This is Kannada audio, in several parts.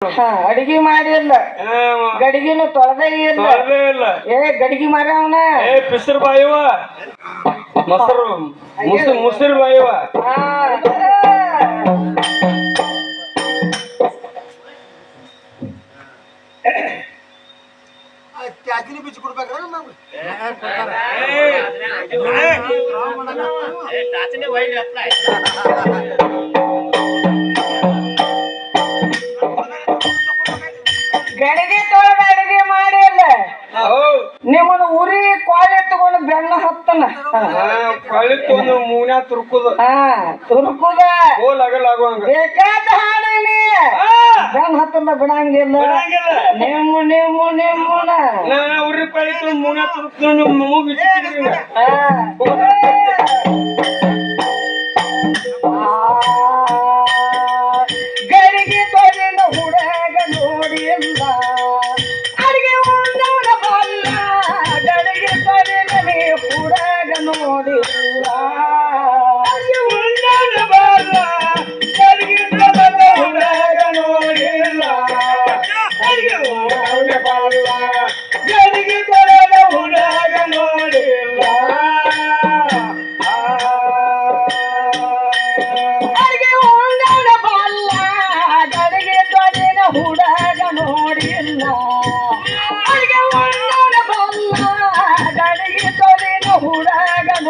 ಹಾ ಅಡಿಗೆ ಮಾಡಿಲ್ಲ ಗಡಿಗಿನು ತೊಳೆದೇ ಇಲ್ಲ ಏ ಗಡಿಗೆ ಮಾರವನ ಏ ಪಿಸರ್ ಬಾಯುವ ಮೊಸರು ಮುಸ್ರು ಮುಸಿರು ಬಾಯಿವ ಚಾಕಿನಿ ಬಿಚ್ಚಿ ಕೊಡ್ಬೇಕ್ರ ನಮ್ಗೆ ಅಡಿಗೆ ಮಾಡಿಲ್ಲ ನಿಮ್ಮನ್ನ ಉರಿ ಕ್ವಾಲೆ ತಗೊಂಡು ಬೆನ್ನ ಹತ್ತನ. ಕಳಿತು ಒಂದು ಮೂನ್ಯಾ ತುರ್ಕುದ. ತುರುಕುದ. ಬೇಕಾದ ಹಾಡೇನಿ ಬೆನ್ನ ಹತ್ತನ ಬಿಡಂಗಿಲ್ಲ. ನಿಮ್ಮ ನಿಮ್ಮ ನಿಮ್ಮನ ಉರಿ ಕಳಿತು ಮೂನ್ಯಾ ತುರ್ಕು ನೀವು. ಮೂಗು ಗಡಿಗೆ ತೊಳೆದ ನೀ ಕೂಡ ನೋಡಿ ಅಡಿಗೆ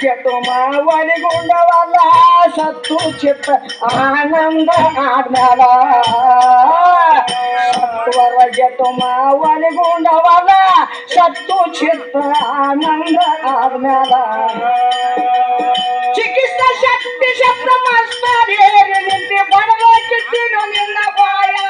చెట్టు మావని గుండ వల్ల సత్తు చెప్ప ఆనంద ఆజ్ఞల సత్వర చెట్టు మావని గుండ వల్ల సత్తు చెప్ప ఆనంద ఆజ్ఞల చికిత్స శక్తి శబ్ద ఏరి నింటి పడవ చిట్టిను నిన్న పాయా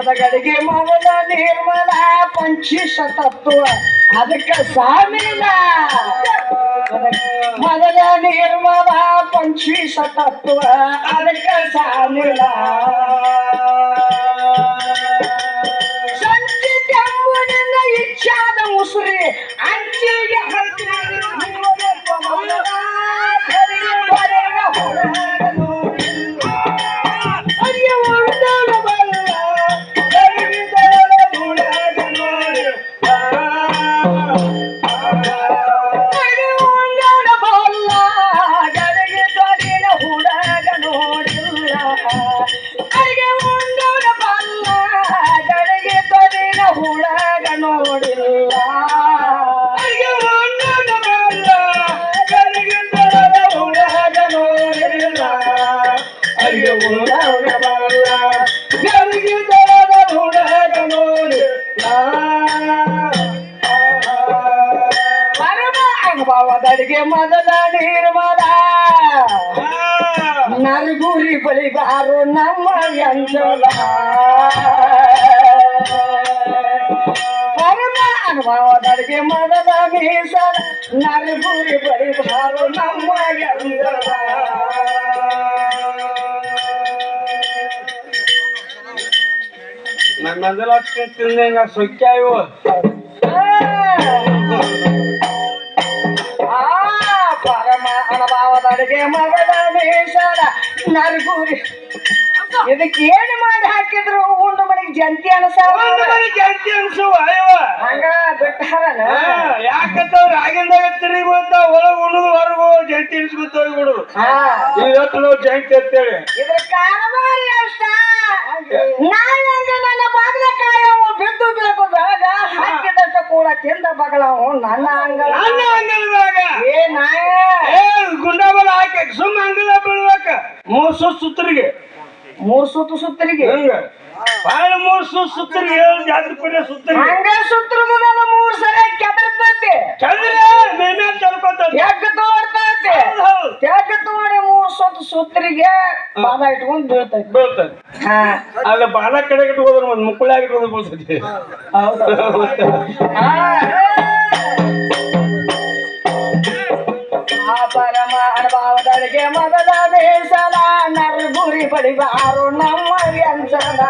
ಪಂಚಭೂತದ ಗಡಿಗೆ ಮೊದಲ ನಿರ್ಮಲ ಪಂಚೀಶ ತತ್ವ. ಅದಕ್ಕೆ ಸಾಮಿಲ್ಲ ಮೊದಲ ನಿರ್ಮಲ ಪಂಚೀಶ ತತ್ವ. ಅದಕ್ಕೆ ಸಾಮಿಲ. ಅನುಭವದಡಿಗೆ ಮೊದಲ ನಿರ್ಮಲ. ನರಗುರಿ ಬಳಿಗಾರು ನಮ್ಮ ಎಂಜಲ ಪರಮ ಅನುಭವದಡಿಗೆ ಮೊದಲ ಮೀಸಲ ನರಗುರಿ ಬಳಿಗಾರು ನಮ್ಮ ಎಂಜಲ ನನ್ನ ಮಂದಲ ತಿಂದಂಗ ಸೊಕ್ಕ ಇವು ಮಗದೇಶ್ವರ ಮೊದಲ ಮೀಸಲ ನರಗುರಿ. ಇದಕ್ಕೆ ಏನು ಮಾಡಿ ಹಾಕಿದ್ರು? ಉಂಡು ಮನೆಗೆ ಜಂತಿ ಅನಸಾವ. ಜಂತಿ ಅನ್ಸುವ ಅಯ್ಯವ ಹಂಗ ಬಿಟ್ಟಾರನ ಯಾಕಂತವ್ರ ಆಗಿಂದಾಗ ತಿರುಗಿ ಬಂದ ಒಳಗ್ ಉಣ್ಣದು ಹೊರಗು ಜಂತಿ ಇನ್ಸ್ಕೊತ ಬಿಡು ಹಾ. ಇವತ್ತು ನಾವು ಜಂತಿ ಅಂತೇಳಿ. ಇದ್ರ ಕಾರವಾರಿ ಅಷ್ಟ. ನಾನು ನನ್ನ ಬಾಗಿಲ ಅವ ಬಿದ್ದು ಬೇಕು ಬೆಳಗ ಹಾಕಿದಷ್ಟ ಕೂಡ ತಿಂದ ಬಗಳವು ನನ್ನ ಅಂಗಳ ನನ್ನ ಅಂಗಳದಾಗ. ಸುತ್ತ ಸುತ್ತರಿಗೆ. ಮೂರ್ ಸುತ್ತು ಸುತ್ತರಿಗೆ. ಹಂಗ? ಬಾಳ ಮೂರ್ ಸುತ್ತ ಸುತ್ತರಿಗೆ ಜಾತ್ರೆ ಪಡೆ ಸುತ್ತರಿಗೆ? ಹಂಗ ಸುತ್ತರಿಗೂ ನನ್ನ ಮೂರ್ ಸರಿ ಕೆದರ್ತೈತಿ. ಚಂದ್ರ ಮೇಮ್ಯಾಲ ತಲ್ಕೋತ ತೆಗ್ ತೋಡ್ತೈತಿ ಹೌದು ತೆಗ್ ತೋಡಿ ಮೂರ್ ಸುತ್ತು ಸುತ್ತರಿಗೆ ಬಾಲ ಇಟ್ಕೊಂಡು ಬೀಳ್ತೈತಿ. ಬೀಳ್ತದೆ ಹಾ. ಅಲ್ಲ ಬಾಲ ಕಡೆ ಇಟ್ಕೋದ್ರ ಹೋದ್ರೆ ಒಂದು ಮುಕ್ಕಳಾಗಿ ಇಟ್ಟು ಬೀಳ್ತೈತಿ ಆ ಅನುಭವದೊಳಗೆ ಮೊದಲ ಬೇಸಲ ನರ್ಗುರಿ ಬಡಿಬಾರು ನಮ್ಮ ವ್ಯಂಜನ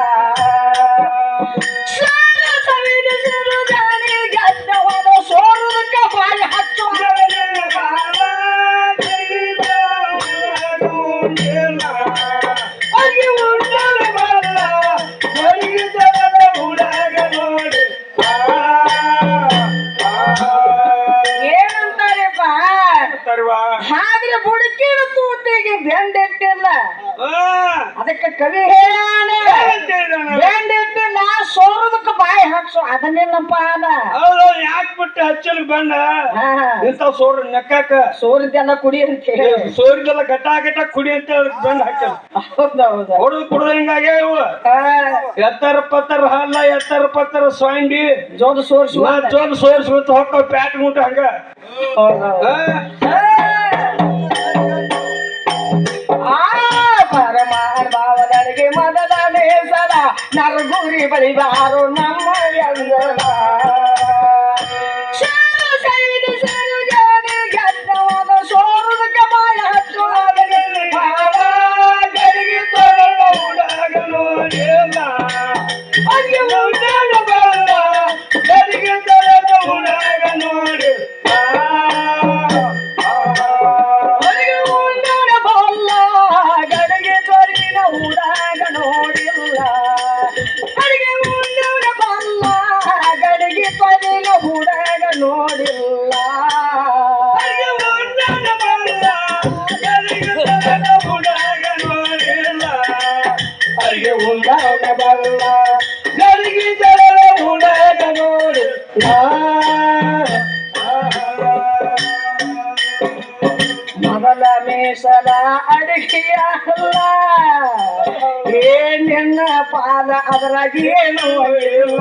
ಅದಕ್ಕೆ ಕವಿ ಹೇಳಾನೆ ಬೆಂಡೆಟ್ಟಿ ನಾ ಸೋರದಕ್ಕೆ ಬಾಯಿ ಹಾಕ್ಸು. ಅದನ್ನೇನಪ್ಪ ಅದ? ಯಾಕೆ ಬಿಟ್ಟು ಹಚ್ಚಲ್ ಬಂದ ಇಂತ ಸೋರ ನೆಕ್ಕಾಕ? ಸೋರಿದ್ದೆಲ್ಲ ಕುಡಿ ಅಂತ ಹೇಳಿ. ಸೋರಿದ್ದೆಲ್ಲ ಗಟ್ಟ ಗಟ್ಟ ಕುಡಿ ಅಂತ ಹೇಳಿ ಬಂದ್ ಹಾಕ್ಯಾರ ಹೌದೌದ ಹೊಡೆದು ಕುಡಿದ ಹಿಂಗಾಗೆ ಇವು? ಎತ್ತರ ಪತ್ತರ ಹಲ್ಲ ಎತ್ತರ ಪತ್ತರ ಸ್ವಾಂಡಿ. ಜೋದು ಸೋರ್ಸು ನಾ ಜೋಲ್ ಸೋರ್ಸ್ಕೊಂತ ಹೊಕ್ಕ ಪ್ಯಾಟ್ ಮುಟ್ಟ ಹಂಗ. ಆ? పరమానుభావదడిగి మొదలనే సదా నరుగురి పరివారు నమ్మ ಗಡಿಗೆ ಹುಡಗ ನೋಡಿಲ್ಲ. ಉಡಾಗ ನೋಡಿಲ್ಲ. ಅಡಿಗೆ ಉಂಡಾಗ ಬಂದ, ಗಡಿಗೆ ತೊಳೆದ ಉಡಾಗ ನೋಡಿಲ್ಲ. ಮೊದಲ ಮೀಸಲ ಅಡಿಗೆಯಲ್ಲ ಏ ನಿನ್ನ ಪಾದ ಅದರಾಗಿ ಏನು ಇಲ್ಲ.